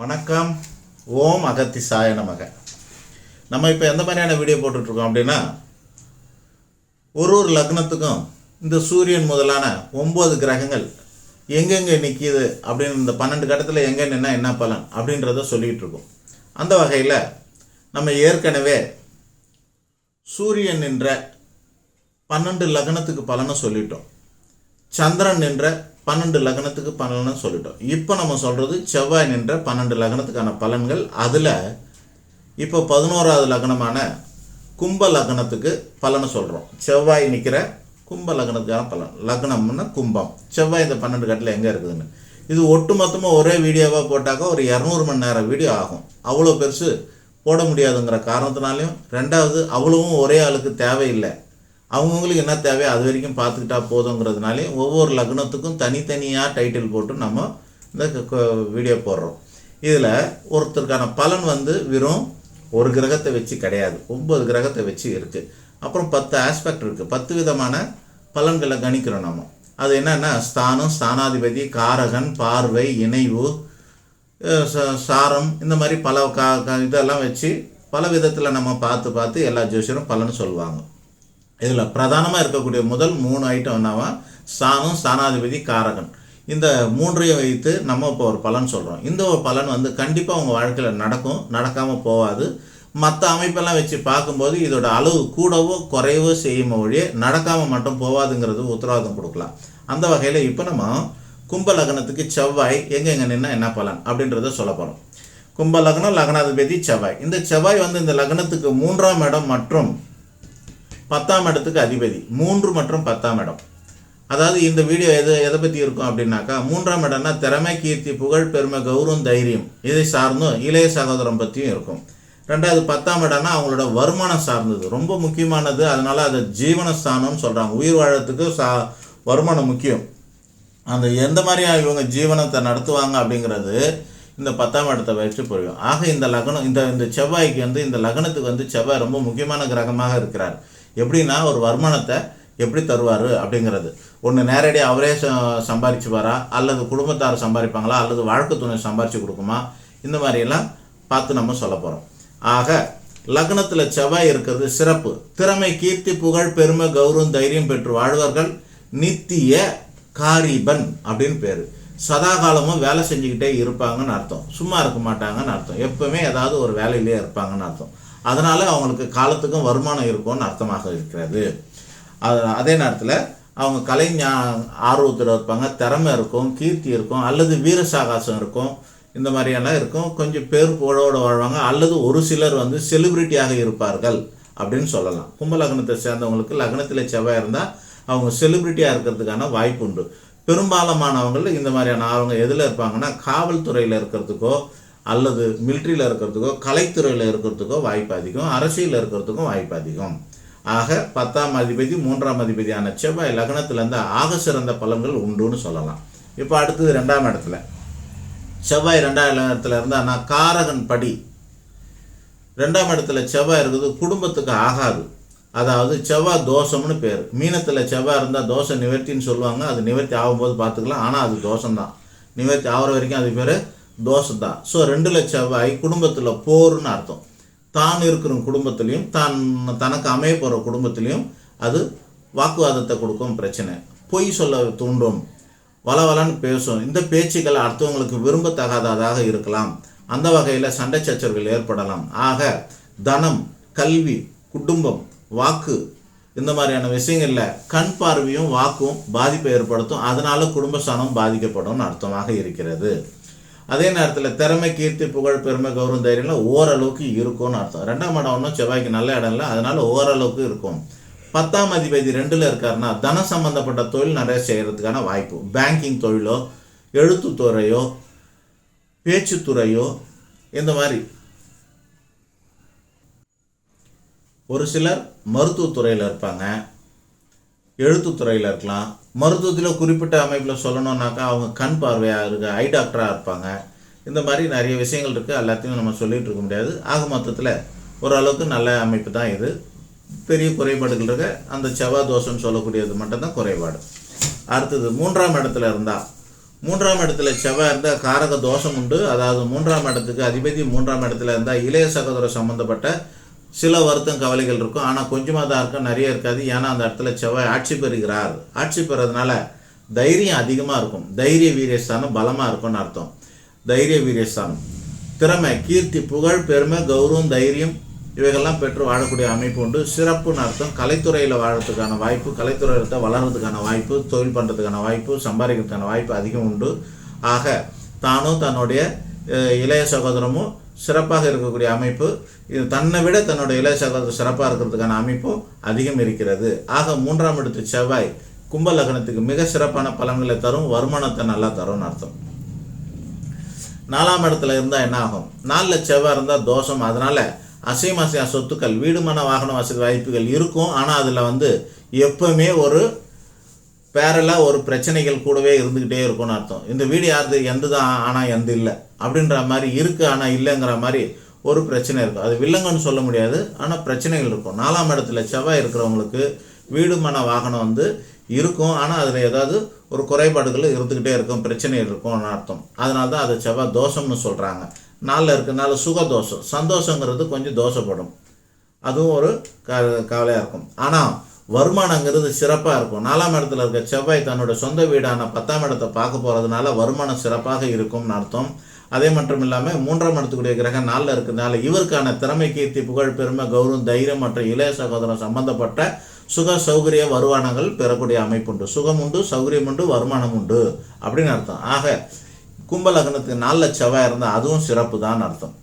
வணக்கம். ஓம் அகத்தி சாய நமக. நம்ம இப்போ எந்த மாதிரியான வீடியோ போட்டுட்ருக்கோம் அப்படின்னா ஒரு ஒரு லக்னத்துக்கும் இந்த சூரியன் முதலான ஒம்பது கிரகங்கள் எங்கெங்கே நிற்கிது அப்படின்னு இந்த பன்னெண்டு கட்டத்தில் எங்கே நின்னா என்ன பலன் அப்படின்றத சொல்லிகிட்டு இருக்கோம் அந்த வகையில் நம்ம ஏற்கனவே சூரியன் என்ற பன்னெண்டு லக்னத்துக்கு பலனை சொல்லிட்டோம். சந்திரன் நின்ற பன்னெண்டு லக்னத்துக்கு பலன்னு சொல்லிட்டோம். இப்போ நம்ம சொல்கிறது செவ்வாய் நின்ற பன்னெண்டு லக்னத்துக்கான பலன்கள். அதில் இப்போ பதினோராவது லக்னமான கும்ப லக்னத்துக்கு பலனை சொல்கிறோம் செவ்வாய் நிற்கிற கும்ப லக்னத்துக்கான பலன். லக்னம்னா கும்பம். செவ்வாய் இந்த பன்னெண்டு கட்டில் எங்கே இருக்குதுன்னு. இது ஒட்டுமொத்தமாக ஒரே வீடியோவாக போட்டாக்கா ஒரு இரநூறு மணி நேரம் வீடியோ ஆகும். அவ்வளோ பெருசு போட முடியாதுங்கிற காரணத்தினாலையும் ரெண்டாவது அவ்வளவும் ஒரே ஆளுக்கு தேவையில்லை. அவங்கவுங்களுக்கு என்ன தேவையோ அது வரைக்கும் பார்த்துக்கிட்டா போதுங்கிறதுனாலே ஒவ்வொரு லக்னத்துக்கும் தனித்தனியாக டைட்டில் போட்டு நம்ம இந்த வீடியோ போடுறோம். இதில் ஒருத்தருக்கான பலன் வந்து வெறும் ஒரு கிரகத்தை வச்சு கிடையாது. ஒம்பது கிரகத்தை வச்சு இருக்குது அப்புறம் பத்து ஆஸ்பெக்ட் இருக்குது பத்து விதமான பலன்களை கணிக்கிறோம் நம்ம. அது என்னென்னா ஸ்தானம் ஸ்தானாதிபதி காரகன் பார்வை இணைவு ச- சாரம் இந்த மாதிரி பல கா கா- இதெல்லாம் வச்சு பல விதத்தில் நம்ம பார்த்து பார்த்து எல்லா ஜோசியரும் பலன் சொல்லுவாங்க. இதில் பிரதானமாக இருக்கக்கூடிய முதல் மூணு ஐட்டம் என்னவா? சாணம் சாணாதிபதி காரகன். இந்த மூன்றையும் வைத்து நம்ம இப்போ ஒரு பலன் சொல்கிறோம் இந்த ஒரு பலன் வந்து கண்டிப்பாக உங்கள் வாழ்க்கையில் நடக்கும். நடக்காமல் போகாது. மற்ற அமைப்பெல்லாம் வச்சு பார்க்கும்போது இதோட அளவு கூடவோ குறைவோ செய்யும் ஒழிய நடக்காமல் மட்டும் போகாதுங்கிறது உத்தரவாதம் கொடுக்கலாம். அந்த வகையில் இப்போ நம்ம கும்ப லக்னத்துக்கு செவ்வாய் எங்கெங்கே நின்னா என்ன பலன் அப்படின்றத சொல்ல போகிறோம் கும்ப லக்னம் லக்னாதிபதி செவ்வாய். இந்த செவ்வாய் வந்து இந்த லக்னத்துக்கு மூன்றாம் இடம் மற்றும் பத்தாம் இடத்துக்கு அதிபதி. மூன்று மற்றும் பத்தாம் இடம். அதாவது இந்த வீடியோ எது எதை பற்றி இருக்கும் அப்படின்னாக்கா மூன்றாம் இடம்னா திறமை கீர்த்தி புகழ் பெருமை கௌரவம் தைரியம். இதை சார்ந்தும் இளைய சகோதரம் பற்றியும் இருக்கும். ரெண்டாவது பத்தாம் இடம்னா அவங்களோட வருமானம் சார்ந்தது. ரொம்ப முக்கியமானது. அதனால் அதை ஜீவனஸ்தானம்னு சொல்கிறாங்க உயிர் வாழறதுக்கு சா வருமானம் முக்கியம். அந்த எந்த மாதிரியாக இவங்க ஜீவனத்தை நடத்துவாங்க அப்படிங்கிறது இந்த பத்தாம் இடத்தை வச்சு புரியும். ஆக இந்த லக்னம் இந்த இந்த செவ்வாய்க்கு வந்து இந்த லக்னத்துக்கு வந்து செவ்வாய் ரொம்ப முக்கியமான கிரகமாக இருக்கிறார். எப்படின்னா ஒரு வருமானத்தை எப்படி தருவார் அப்படிங்கிறது. ஒன்று நேரடியாக அவரே ச- சம்பாரிச்சுப்பாரா? அல்லது குடும்பத்தார் சம்பாதிப்பாங்களா அல்லது வாழ்க்கை துணை சம்பாரித்து கொடுக்குமா? இந்த மாதிரியெல்லாம் பார்த்து நம்ம சொல்ல போகிறோம் ஆக லக்னத்தில் செவ்வாய் இருக்கிறது சிறப்பு. திறமை கீர்த்தி புகழ் பெருமை கௌரவம் தைரியம் பெற்று வாழ்வார்கள் நித்திய காரிபன் அப்படின்னு பேர். சதா காலமும் வேலை செஞ்சுக்கிட்டே இருப்பாங்கன்னு அர்த்தம். சும்மா இருக்க மாட்டாங்கன்னு அர்த்தம். எப்பவுமே ஏதாவது ஒரு வேலையிலே இருப்பாங்கன்னு அர்த்தம். அதனால் அவங்களுக்கு காலத்துக்கும் வருமானம் இருக்கும்னு அர்த்தமாக இருக்கிறது. அது அதே நேரத்தில் அவங்க கலை ஞா ஆர்வத்தில் இருப்பாங்க திறமை இருக்கும் கீர்த்தி இருக்கும் அல்லது வீர சாகாசம் இருக்கும் இந்த மாதிரியெல்லாம் இருக்கும். கொஞ்சம் பேர் புகழோடு வாழ்வாங்க அல்லது ஒரு சிலர் வந்து செலிபிரிட்டியாக இருப்பார்கள் அப்படின்னு சொல்லலாம். கும்ப லக்னத்தை சேர்ந்தவங்களுக்கு லக்னத்தில் செவ்வாய் இருந்தால் அவங்க செலிபிரிட்டியாக இருக்கிறதுக்கான வாய்ப்பு உண்டு. பெரும்பாலமானவங்களில் இந்த மாதிரியான அவங்க எதில் இருப்பாங்கன்னா காவல்துறையில் இருக்கிறதுக்கோ அல்லது மிலிட்ரியில் இருக்கிறதுக்கோ கலைத்துறையில் இருக்கிறதுக்கோ வாய்ப்பு அதிகம் அரசியலில் இருக்கிறதுக்கும் வாய்ப்பு அதிகம். ஆக பத்தாம் அதிபதி மூன்றாம் அதிபதியான செவ்வாய் லக்னத்திலேருந்து ஆக சிறந்த பலன்கள் உண்டுன்னு சொல்லலாம். இப்போ அடுத்தது ரெண்டாம் இடத்துல. செவ்வாய் ரெண்டாம் இடத்துல இருந்தால் நான் காரகன் படி. ரெண்டாம் இடத்துல செவ்வாய் இருக்குது குடும்பத்துக்கு ஆகாது. அதாவது செவ்வாய் தோஷம்னு பேர். மீனத்தில் செவ்வாய் இருந்தால் தோஷம் நிவர்த்தின்னு சொல்லுவாங்க. அது நிவர்த்தி ஆகும்போது பார்த்துக்கலாம். ஆனால் அது தோஷம்தான். நிவர்த்தி ஆகிற வரைக்கும் அது பேர் தோஷம் தான் ஸோ ரெண்டில் செவ்வாய் குடும்பத்தில் போர்னு அர்த்தம். தான் இருக்கிற குடும்பத்திலையும் தான் தனக்கு அமைய போகிற குடும்பத்திலையும் அது வாக்குவாதத்தை கொடுக்கும் பிரச்சனை. பொய் சொல்ல தூண்டும். வளவலன்னு பேசும். இந்த பேச்சுக்கள் அடுத்தவங்களுக்கு விரும்பத்தகாததாக இருக்கலாம். அந்த வகையில் சண்டை சச்சரவுகள் ஏற்படலாம். ஆக தனம் கல்வி குடும்பம் வாக்கு இந்த மாதிரியான விஷயங்களில் கண் பார்வையும் வாக்கும் பாதிப்பை ஏற்படுத்தும். அதனால குடும்பஸ்தானம் பாதிக்கப்படும் அர்த்தமாக இருக்கிறது. அதே நேரத்தில் திறமை கீர்த்தி புகழ் பெருமை கௌரவம் தைரியம்லாம் ஓரளவுக்கு இருக்கும்னு அர்த்தம். ரெண்டாம் இடம் ஒன்றும் செவ்வாய்க்கு நல்ல இடம் இல்லை. அதனால ஓரளவுக்கு இருக்கும். பத்தாம் அதிபதி ரெண்டில் இருக்காருன்னா தன சம்பந்தப்பட்ட தொழில் நிறைய செய்கிறதுக்கான வாய்ப்பு. பேங்கிங் தொழிலோ எழுத்துத்துறையோ பேச்சுத்துறையோ இந்த மாதிரி. ஒரு சிலர் மருத்துவத்துறையில் இருப்பாங்க. எழுத்துத்துறையில் இருக்கலாம். மருத்துவத்தில் குறிப்பிட்ட அமைப்பில் சொல்லணுன்னாக்கா அவங்க கண் பார்வையாக இருக்க ஐ டாக்டராக இருப்பாங்க. இந்த மாதிரி நிறைய விஷயங்கள் இருக்குது எல்லாத்தையும் நம்ம சொல்லிகிட்டு இருக்க முடியாது. ஆக மொத்தத்தில் ஓரளவுக்கு நல்ல அமைப்பு தான் இது. பெரிய குறைபாடுகள் இருக்க அந்த செவ்வாய் தோஷம்னு சொல்லக்கூடியது மட்டும்தான் குறைபாடு. அடுத்தது மூன்றாம் இடத்துல இருந்தால் மூன்றாம் இடத்துல செவ்வாய் இருந்தால் காரக தோஷம் உண்டு. அதாவது மூன்றாம் இடத்துக்கு அதிபதி மூன்றாம் இடத்துல இருந்தால் இளைய சகோதர சம்மந்தப்பட்ட சில வருத்தம் கவலைகள் இருக்கும். ஆனால் கொஞ்சமாக தான் இருக்கும். நிறைய இருக்காது. ஏன்னா அந்த இடத்துல செவ்வாய் ஆட்சி பெறுகிறார். ஆட்சி பெறதுனால தைரியம் அதிகமாக இருக்கும். தைரிய வீரியஸ்தானம் பலமாக இருக்கும்னு அர்த்தம். தைரிய வீரியஸ்தானம். திறமை கீர்த்தி புகழ் பெருமை கௌரவம் தைரியம் இவைகள்லாம் பெற்று வாழக்கூடிய அமைப்பு உண்டு. சிறப்புன்னு அர்த்தம். கலைத்துறையில் வாழறதுக்கான வாய்ப்பு கலைத்துறையில் தான் வளர்றதுக்கான வாய்ப்பு தொழில் பண்ணுறதுக்கான வாய்ப்பு சம்பாதிக்கிறதுக்கான வாய்ப்பு அதிகம் உண்டு. ஆக தானும் தன்னுடைய இளைய சகோதரமும் சிறப்பாக இருக்கக்கூடிய அமைப்பு. இது தன்னை விட தன்னுடைய இளைய சகோதரர் சிறப்பாக இருக்கிறதுக்கான அமைப்பும் அதிகம் இருக்கிறது. ஆக மூன்றாம் இடத்து செவ்வாய் கும்ப லக்னத்துக்கு மிக சிறப்பான பலன்களை தரும் வருமானத்தை நல்லா தரும்னு அர்த்தம். நாலாம் இடத்துல இருந்தால் என்ன ஆகும்? நாலில் செவ்வாய் இருந்தால் தோஷம். அதனால் அசையும் அசையா சொத்துக்கள் வீடுமான வாகன வசதி வாய்ப்புகள் இருக்கும். ஆனால் அதில் வந்து எப்பவுமே ஒரு பேரலாக ஒரு பிரச்சனைகள் கூடவே இருந்துக்கிட்டே இருக்கும்னு அர்த்தம். இந்த வீடு யாருது எந்த தான் ஆனால் எந்த இல்லை. அப்படின்ற மாதிரி இருக்குது ஆனால் இல்லைங்கிற மாதிரி ஒரு பிரச்சனை இருக்கும் அது வில்லங்கன்னு சொல்ல முடியாது ஆனால் பிரச்சனைகள் இருக்கும். நாலாம் இடத்துல செவ்வாய் இருக்கிறவங்களுக்கு வீடு மன வாகனம் வந்து இருக்கும். ஆனால் அதில் ஏதாவது ஒரு குறைபாடுகள் இருந்துக்கிட்டே இருக்கும் பிரச்சனைகள் இருக்கும்னு அர்த்தம். அதனால தான் அதை செவ்வாய் தோஷம்னு சொல்கிறாங்க நாளில் இருக்கனால சுக தோஷம். சந்தோஷங்கிறது கொஞ்சம் தோஷப்படும். அதுவும் ஒரு க கவலையாக இருக்கும். ஆனால் வருமானங்கிறது சிறப்பாக இருக்கும். நாலாம் இடத்துல இருக்க செவ்வாய் தன்னோட சொந்த வீடான பத்தாம் இடத்தை பார்க்க போகிறதுனால வருமானம் சிறப்பாக இருக்கும்னு அர்த்தம். அதே மட்டும் இல்லாமல் மூன்றாம் இடத்துக்குரிய கிரகம் நாளில் இருக்கிறதுனால இவருக்கான திறமை கீர்த்தி புகழ் பெருமை கௌரவம் தைரியம் மற்றும் இளைய சகோதரம் சம்பந்தப்பட்ட சுக சௌகரிய வருமானங்கள் பெறக்கூடிய அமைப்பு உண்டு. சுகம் உண்டு சௌகரியம் உண்டு வருமானம் உண்டு அப்படின்னு அர்த்தம். ஆக கும்ப லக்னத்துக்கு நாளில் செவ்வாய் இருந்தால் அதுவும் சிறப்பு தான் அர்த்தம்.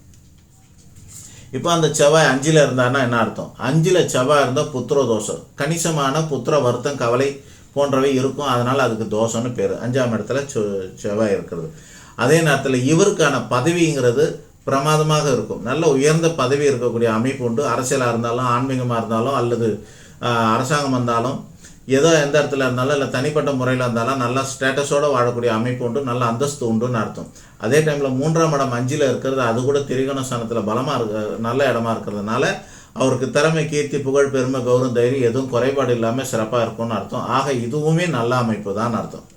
இப்போ அந்த செவ்வாய் அஞ்சில் இருந்தான்னா என்ன அர்த்தம்? அஞ்சில் செவ்வாய் இருந்தால் புத்திர தோஷம். கணிசமான புத்திர வருத்தம் கவலை போன்றவை இருக்கும். அதனால் அதுக்கு தோஷம்னு பேர். அஞ்சாம் இடத்துல செ- செவ்வாய் இருக்கிறது. அதே நேரத்தில் இவருக்கான பதவிங்கிறது பிரமாதமாக இருக்கும். நல்ல உயர்ந்த பதவி இருக்கக்கூடிய அமைப்பு உண்டு. அரசியலாக இருந்தாலும் ஆன்மீகமாக இருந்தாலும் அல்லது அரசாங்கம் வந்தாலும் ஏதோ எந்த இடத்துல இருந்தாலும் இல்லை தனிப்பட்ட முறையில் இருந்தாலும் நல்லா ஸ்டேட்டஸோடு வாழக்கூடிய அமைப்பு உண்டு. நல்ல அந்தஸ்து உண்டுன்னு அர்த்தம். அதே டைமில் மூன்றாம் இடம் அஞ்சில் இருக்கிறது அது கூட திரிகோண ஸ்தானத்தில் பலமாக இருக்க நல்ல இடமா இருக்கிறதுனால அவருக்கு திறமை கீர்த்தி புகழ் பெருமை கௌரவம் தைரியம் எதுவும் குறைபாடு இல்லாமல் சிறப்பாக இருக்கும்னு அர்த்தம். ஆக இதுவுமே நல்ல அமைப்பு தான் அர்த்தம்.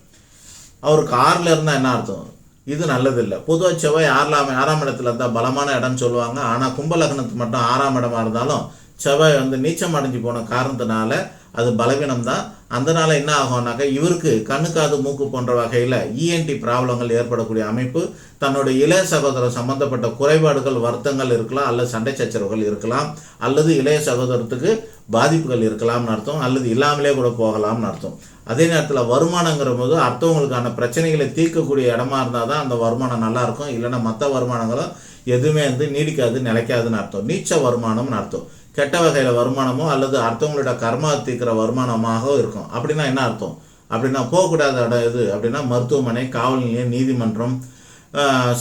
அவருக்கு ஆறில் இருந்தால் என்ன அர்த்தம்? இது நல்லதில்லை. பொதுவாக செவ்வாய் ஆறாம் ஆறாம் இடத்துல இருந்தால் பலமான இடம்னு சொல்லுவாங்க. ஆனால் கும்பலக்னத்துக்கு மட்டும் ஆறாம் இடமா இருந்தாலும் செவ்வாய் வந்து நீச்சம் அடைஞ்சு போன காரணத்தினால அது பலவீனம் தான் அதனால் என்ன ஆகும்னாக்கா இவருக்கு கண்ணு காது மூக்கு போன்ற வகையில் இஎன்டி ப்ராப்ளங்கள் ஏற்படக்கூடிய அமைப்பு தன்னுடைய இளைய சகோதரர் சம்பந்தப்பட்ட குறைபாடுகள் வருத்தங்கள் இருக்கலாம் அல்லது சண்டை சச்சரவுகள் இருக்கலாம் அல்லது இளைய சகோதரத்துக்கு பாதிப்புகள் இருக்கலாம்னு அர்த்தம் அல்லது இல்லாமலே கூட போகலாம்னு அர்த்தம். அதே நேரத்தில் வருமானங்கிற போது அடுத்தவங்களுக்கான பிரச்சனைகளை தீர்க்கக்கூடிய இடமா இருந்தால் தான் அந்த வருமானம் நல்லாயிருக்கும் இல்லைன்னா மற்ற வருமானங்களும் எதுவுமே வந்து நீடிக்காது நிலைக்காதுன்னு அர்த்தம். நீச்ச வருமானம்னு அர்த்தம். கெட்ட வகையில் வருமானமோ அல்லது அடுத்தவங்களோட கர்மா தீர்க்கிற வருமானமாக இருக்கும். அப்படின்னா என்ன அர்த்தம்? அப்படின்னா போகக்கூடாத இடம் எது? அப்படின்னா மருத்துவமனை காவல் நிலையம் நீதிமன்றம்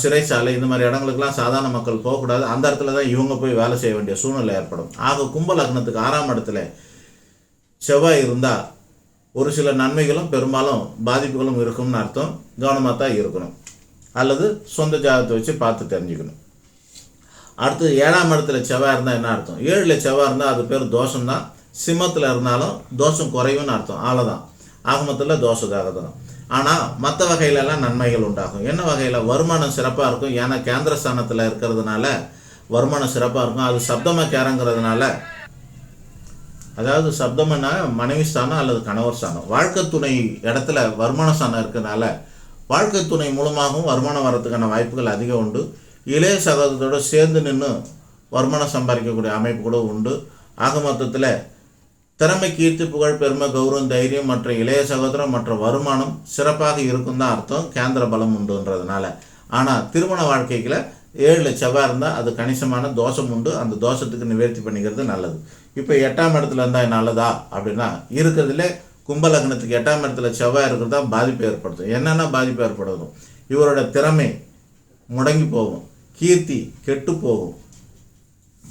சிறைச்சாலை இந்த மாதிரி இடங்களுக்கெல்லாம் சாதாரண மக்கள் போகக்கூடாது. அந்த இடத்துல தான் இவங்க போய் வேலை செய்ய வேண்டிய சூழ்நிலை ஏற்படும். ஆக கும்ப லக்னத்துக்கு ஆறாம் இடத்துல செவ்வாய் இருந்தால் ஒரு சில நன்மைகளும் பெரும்பாலும் பாதிப்புகளும் இருக்கும்னு அர்த்தம். கவனமாக தான் இருக்கணும். அல்லது சொந்த ஜாதகத்தை வச்சு பார்த்து தெரிஞ்சுக்கணும். அடுத்து ஏழாம் இடத்துல செவ்வாய் இருந்தால் என்ன அர்த்தம்? ஏழில் செவ்வாய் இருந்தால் அது பேர் தோஷம் தான் சிம்மத்தில் இருந்தாலும் தோஷம் குறைவுன்னு அர்த்தம். அவ்வளோதான் ஆகமத்தில் தோஷதாக தான் ஆனால் மற்ற வகையிலலாம் நன்மைகள் உண்டாகும். என்ன வகையில்? வருமானம் சிறப்பாக இருக்கும். ஏன்னா கேந்திர ஸ்தானத்தில் இருக்கிறதுனால வருமானம் சிறப்பாக இருக்கும். அது சப்தமாக கேரங்கிறதுனால அதாவது சப்தம்னா மனைவி ஸ்தானம் அல்லது கணவர் ஸ்தானம். வாழ்க்கை துணை இடத்துல வருமான ஸ்தானம் இருக்கனால வாழ்க்கை துணை மூலமாகவும் வருமானம் வர்றதுக்கான வாய்ப்புகள் அதிகம் உண்டு. இளைய சகோதரத்தோட சேர்ந்து நின்று வருமானம் சம்பாதிக்கக்கூடிய அமைப்பு கூட உண்டு. ஆக மொத்தத்தில் திறமை கீர்த்தி புகழ் பெருமை கௌரவம் தைரியம் மற்ற இளைய சகோதரம் மற்ற வருமானம் சிறப்பாக இருக்கும் தான் அர்த்தம். கேந்திர பலம் உண்டுன்றதுனால. ஆனால் திருமண வாழ்க்கைக்குள்ள ஏழில் செவ்வாய் இருந்தால் அது கணிசமான தோஷம் உண்டு. அந்த தோஷத்துக்கு நிவர்த்தி பண்ணிக்கிறது நல்லது. இப்போ எட்டாம் இடத்துல இருந்தால் நல்லதா? அப்படின்னா இருக்கிறதுல கும்பலக்னத்துக்கு எட்டாம் இடத்துல செவ்வாய் இருக்கிறது தான் பாதிப்பு ஏற்படுத்தும். என்னென்ன பாதிப்பு ஏற்படுத்தும் இவரோட திறமை முடங்கி போகும். கீர்த்தி கெட்டு போகும்.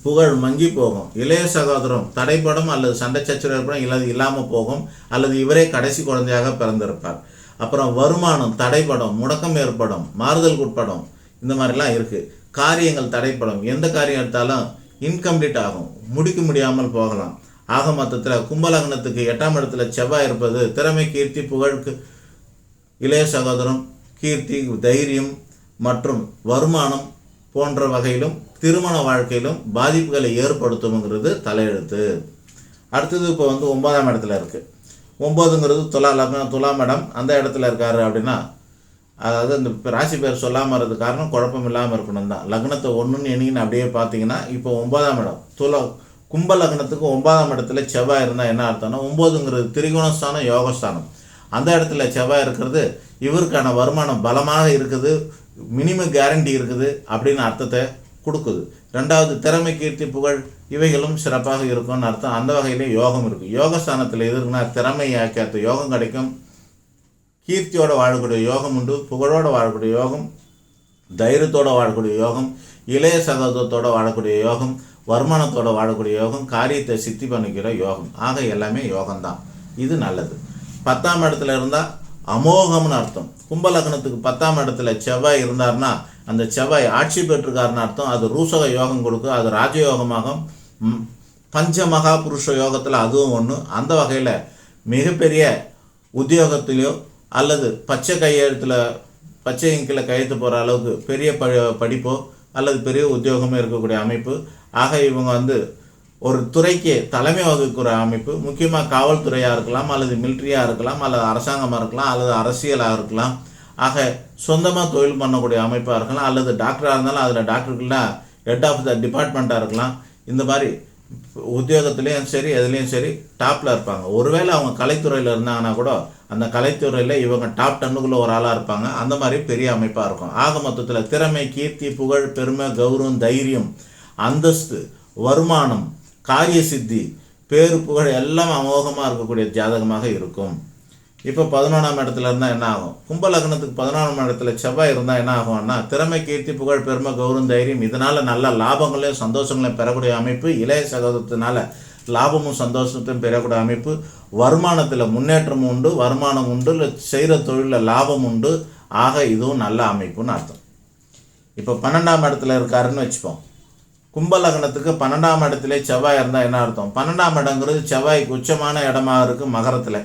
புகழ் மங்கி போகும். இளைய சகோதரம் தடைப்படும் அல்லது சண்டை சச்சரவு ஏற்படும் இல்லாது இல்லாமல் போகும் அல்லது இவரே கடைசி குழந்தையாக பிறந்திருப்பார். அப்புறம் வருமானம் தடைப்படும் முடக்கம் ஏற்படும் மாறுதல் உட்படும். இந்த மாதிரிலாம் இருக்குது காரியங்கள் தடைப்படும். எந்த காரியம் எடுத்தாலும் இன்கம்ப்ளீட் ஆகும். முடிக்க முடியாமல் போகலாம். ஆக மொத்தத்தில் கும்பலக்னத்துக்கு எட்டாம் இடத்துல செவ்வாய் இருப்பது திறமை கீர்த்தி புகழுக்கு இளைய சகோதரம் கீர்த்தி தைரியம் மற்றும் வருமானம் போன்ற வகையிலும் திருமண வாழ்க்கையிலும் பாதிப்புகளை ஏற்படுத்தும்ங்கிறது தலையெழுத்து. அடுத்தது இப்போ வந்து ஒன்பதாம் இடத்துல இருக்குது ஒம்போதுங்கிறது துலா லக்னம் துலாம் இடம். அந்த இடத்துல இருக்காரு அப்படின்னா அதாவது இந்த ராசி பேர் சொல்லாமல் இருக்கிறது காரணம் குழப்பம் இல்லாமல் இருக்கணும் தான். லக்னத்தை ஒன்றுன்னு எண்ணின்னு அப்படியே பார்த்தீங்கன்னா இப்போ ஒன்பதாம் இடம். துல கும்ப லக்னத்துக்கு ஒன்பதாம் இடத்துல செவ்வாய் இருந்தால் என்ன அர்த்தம்னா ஒம்போதுங்கிறது திரிகோணஸ்தானம் யோகஸ்தானம். அந்த இடத்துல செவ்வாய் இருக்கிறது இவருக்கான வருமானம் பலமாக இருக்குது மினிமம் கேரண்டி இருக்குது அப்படின்னு அர்த்தத்தை கொடுக்குது. ரெண்டாவது திறமை கீர்த்தி புகழ் இவைகளும் சிறப்பாக இருக்கும்னு அர்த்தம். அந்த வகையிலே யோகம் இருக்குது யோகஸ்தானத்தில் எது இருக்குன்னா திறமையாக்கேற்ற யோகம் கிடைக்கும். கீர்த்தியோட வாழக்கூடிய யோகம் உண்டு புகழோட வாழக்கூடிய யோகம் தைரியத்தோட வாழக்கூடிய யோகம் இளைய சகோதரத்தோட வாழக்கூடிய யோகம் வருமானத்தோட வாழக்கூடிய யோகம் காரியத்தை சித்தி பண்ணிக்கிற யோகம். ஆக எல்லாமே யோகம்தான். இது நல்லது. பத்தாம் இடத்துல இருந்தால் அமோகம்னு அர்த்தம். கும்பலக்னத்துக்கு பத்தாம் இடத்துல செவ்வாய் இருந்தார்னா அந்த செவ்வாய் ஆட்சி பெற்றிருக்காருன்னு அர்த்தம். அது ரூசக யோகம் கொடுக்கும் அது ராஜயோகமாகும். ம், பஞ்ச மகா புருஷ யோகத்தில் அதுவும் ஒன்று அந்த வகையில் மிகப்பெரிய உத்தியோகத்திலையோ அல்லது பச்சை கையெழுத்தில் பச்சை இங்கில் கையெழுத்து போகிற அளவுக்கு பெரிய ப படிப்போ அல்லது பெரிய உத்தியோகமோ இருக்கக்கூடிய அமைப்பு. ஆக இவங்க வந்து ஒரு துறைக்கு தலைமை வகுக்கிற அமைப்பு. முக்கியமாக காவல்துறையாக இருக்கலாம் அல்லது மிலிட்ரியாக இருக்கலாம் அல்லது அரசாங்கமாக இருக்கலாம் அல்லது அரசியலாக இருக்கலாம். ஆக சொந்தமாக தொழில் பண்ணக்கூடிய அமைப்பாக இருக்கலாம் அல்லது டாக்டராக இருந்தாலும் அதில் டாக்டருக்குலாம் ஹெட் ஆஃப் த டிபார்ட்மெண்ட்டாக இருக்கலாம். இந்த மாதிரி உத்தியோகத்துலேயும் சரி எதுலேயும் சரி டாப்பில் இருப்பாங்க. ஒருவேளை அவங்க கலைத்துறையில் இருந்தாங்கன்னா கூட அந்த கலைத்துறையில் இவங்க டாப் டென்னுக்குள்ளே ஒரு ஆளாக இருப்பாங்க. அந்த மாதிரி பெரிய அமைப்பாக இருக்கும். ஆக மொத்தத்தில் திறமை கீர்த்தி புகழ் பெருமை கௌரவம் தைரியம் அந்தஸ்து வருமானம் காரிய சித்தி பேரு புகழ் எல்லாம் அமோகமாக இருக்கக்கூடிய ஜாதகமாக இருக்கும். இப்போ பதினொன்றாம் இடத்துல இருந்தால் என்ன ஆகும்? கும்ப லக்னத்துக்கு பதினொன்றாம் இடத்துல செவ்வாய் இருந்தால் என்ன ஆகும்னா திறமை கீர்த்தி புகழ் பெருமை கௌரவம் தைரியம் இதனால் நல்ல லாபங்களையும் சந்தோஷங்களையும் பெறக்கூடிய அமைப்பு இளைய சகோதரத்தினால லாபமும் சந்தோஷத்தையும் பெறக்கூடிய அமைப்பு. வருமானத்தில் முன்னேற்றம் உண்டு வருமானம் உண்டு இல்லை செய்கிற தொழிலில் லாபம் உண்டு. ஆக இதுவும் நல்ல அமைப்புன்னு அர்த்தம். இப்போ பன்னெண்டாம் இடத்துல இருக்காருன்னு வச்சுப்போம். கும்ப லக்னத்துக்கு பன்னெண்டாம் இடத்துல செவ்வாய் இருந்தால் என்ன அர்த்தம்? பன்னெண்டாம் இடங்கிறது செவ்வாய்க்கு உச்சமான இடமா இருக்குது மகரத்தில்.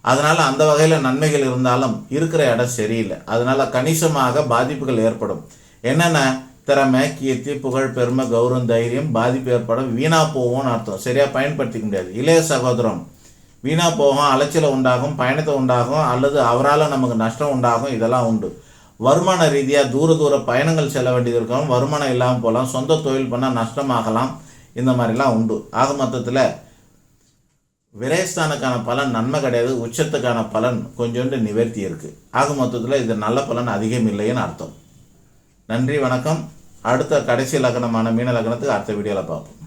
அதனால் அந்த வகையில் நன்மைகள் இருந்தாலும் இருக்கிற இடம் சரியில்லை. அதனால் கணிசமாக பாதிப்புகள் ஏற்படும். என்னென்ன திறமை கீர்த்தி புகழ் பெருமை கௌரவம் தைரியம் பாதிப்பு ஏற்படும் வீணா போவோம்னு அர்த்தம். சரியாக பயன்படுத்திக்க முடியாது. இளைய சகோதரம் வீணா போகும் அலைச்சலை உண்டாகும் பயணத்தை உண்டாகும் அல்லது அவரால் நமக்கு நஷ்டம் உண்டாகும் இதெல்லாம் உண்டு. வருமான ரீதியாக தூர தூர பயணங்கள் செல்ல வேண்டியது இருக்கும். வருமானம் இல்லாமல் போகலாம். சொந்த தொழில் பண்ணால் நஷ்டமாகலாம். இந்த மாதிரிலாம் உண்டு. ஆக மொத்தத்தில் விரயஸ்தானுக்கான பலன் நன்மை கிடையாது. உச்சத்துக்கான பலன் கொஞ்சோண்டு நிவர்த்தி இருக்குது ஆக மொத்தத்தில் இது நல்ல பலன் அதிகம் இல்லைன்னு அர்த்தம். நன்றி வணக்கம். அடுத்த கடைசி லக்னமான மீன லக்னத்துக்கு அடுத்த வீடியோவில் பார்ப்போம்.